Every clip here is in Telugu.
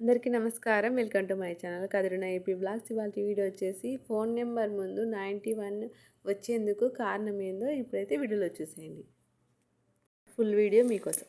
అందరికీ నమస్కారం. వెల్కమ్ టు మై ఛానల్ కదిరిన ఏపీ బ్లాగ్స్. ఇవాళ వీడియో వచ్చేసి ఫోన్ నెంబర్ ముందు నైంటీ వన్ వచ్చేందుకు కారణం ఏందో ఇప్పుడైతే వీడియోలో చూసేయండి. ఫుల్ వీడియో మీకోసం.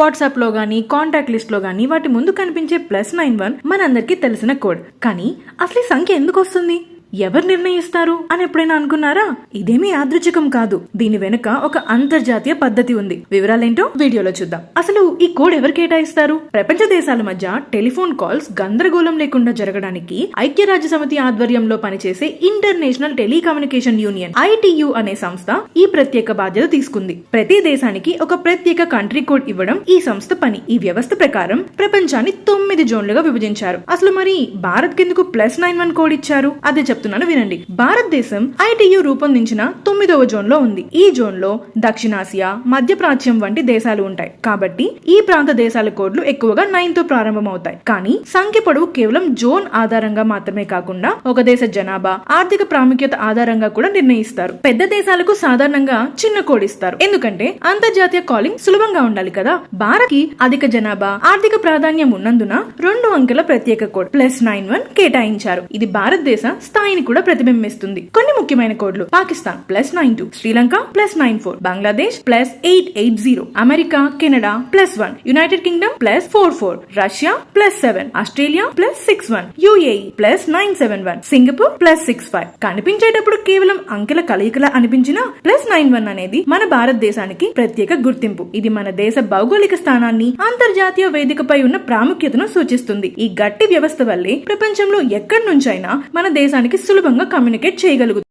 వాట్సాప్లో కానీ కాంటాక్ట్ లిస్ట్లో కానీ వాటి ముందు కనిపించే ప్లస్ నైన్ వన్ మనందరికీ తెలిసిన కోడ్. కానీ అసలు ఈ సంఖ్య ఎందుకు వస్తుంది? ఎవరు నిర్ణయిస్తారు అని ఎప్పుడైనా అనుకున్నారా? ఇదేమీ యాదృచ్ఛికం కాదు. దీని వెనుక ఒక అంతర్జాతీయ పద్ధతి ఉంది. వివరాలేంటో వీడియోలో చూద్దాం. అసలు ఈ కోడ్ ఎవరు కేటాయిస్తారు? ప్రపంచ దేశాల మధ్య టెలిఫోన్ కాల్స్ గందరగోళం లేకుండా జరగడానికి ఐక్యరాజ్య సమితి ఆధ్వర్యంలో పనిచేసే ఇంటర్నేషనల్ టెలికమ్యూనికేషన్ యూనియన్ ఐటియు అనే సంస్థ ఈ ప్రత్యేక బాధ్యత తీసుకుంది. ప్రతి దేశానికి ఒక ప్రత్యేక కంట్రీ కోడ్ ఇవ్వడం ఈ సంస్థ పని. ఈ వ్యవస్థ ప్రకారం ప్రపంచాన్ని తొమ్మిది జోన్లుగా విభజించారు. అసలు మరి భారత్ కిందకు ప్లస్ నైన్ వన్ కోడ్ ఇచ్చారు? అదే చెప్తున్నాను వినండి. భారతదేశం ఐటియు రూపొందించిన తొమ్మిదవ జోన్లో ఉంది. ఈ జోన్లో దక్షిణాసియా మధ్య ప్రాచ్యం వంటి దేశాలు ఉంటాయి. కాబట్టి ఈ ప్రాంత దేశాల కోడ్లు ఎక్కువగా నైన్తో ప్రారంభమవుతాయి. కానీ సంఖ్య పొడవు కేవలం జోన్ ఆధారంగా మాత్రమే కాకుండా ఒక దేశ జనాభా ఆర్థిక ప్రాముఖ్యత ఆధారంగా కూడా నిర్ణయిస్తారు. పెద్ద దేశాలకు సాధారణంగా చిన్న కోడ్ ఇస్తారు. ఎందుకంటే అంతర్జాతీయ కాలింగ్ సులభంగా ఉండాలి కదా. భారత్కి అధిక జనాభా ఆర్థిక ప్రాధాన్యం ఉన్నందున రెండు అంకెల ప్రత్యేక కోడ్ ప్లస్ నైన్ వన్ కేటాయించారు. ఇది భారతదేశ స్థాయిని కూడా ప్రతిబింబిస్తుంది. కొన్ని ముఖ్యమైన కోడ్లు. Pakistan plus nine two. Sri Lanka plus nine four. Bangladesh plus eight eight zero. America Canada plus one. United Kingdom plus four four. Russia plus seven. Australia plus six one. UAE plus nine seven one. Singapore plus six five. కనిపించేటప్పుడు కేవలం అంకెల కలయికలా అనిపించిన ప్లస్ నైన్ వన్ అనేది మన భారతదేశానికి ప్రత్యేక గుర్తింపు. ఇది మన దేశ భౌగోళిక స్థానాన్ని అంతర్జాతీయ వేదికపై ఉన్న ప్రాముఖ్యతను సూచిస్తుంది. ఈ గట్టి వ్యవస్థ వల్లే ప్రపంచంలో ఎక్కడి నుంచైనా మన దేశానికి సులభంగా కమ్యూనికేట్ చేయగలుగుతుంది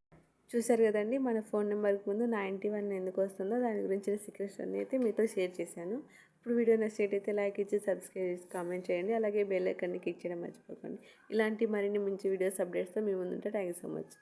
చూసారు కదండి మన ఫోన్ నెంబర్కి ముందు నైంటీ వన్ ఎందుకు వస్తుందో దాని గురించిన సీక్రెట్స్ అన్ని అయితే మీతో షేర్ చేశాను. ఇప్పుడు వీడియో నచ్చినట్టయితే లైక్ ఇచ్చి సబ్స్క్రైబ్ చేసి కామెంట్ చేయండి. అలాగే బెల్ ఐకాన్ని క్లిక్ చేయడం మర్చిపోకండి. ఇలాంటి మరిన్ని మంచి వీడియోస్ అప్డేట్స్తో మీ ముందుంటే థ్యాంక్ యూ సో మచ్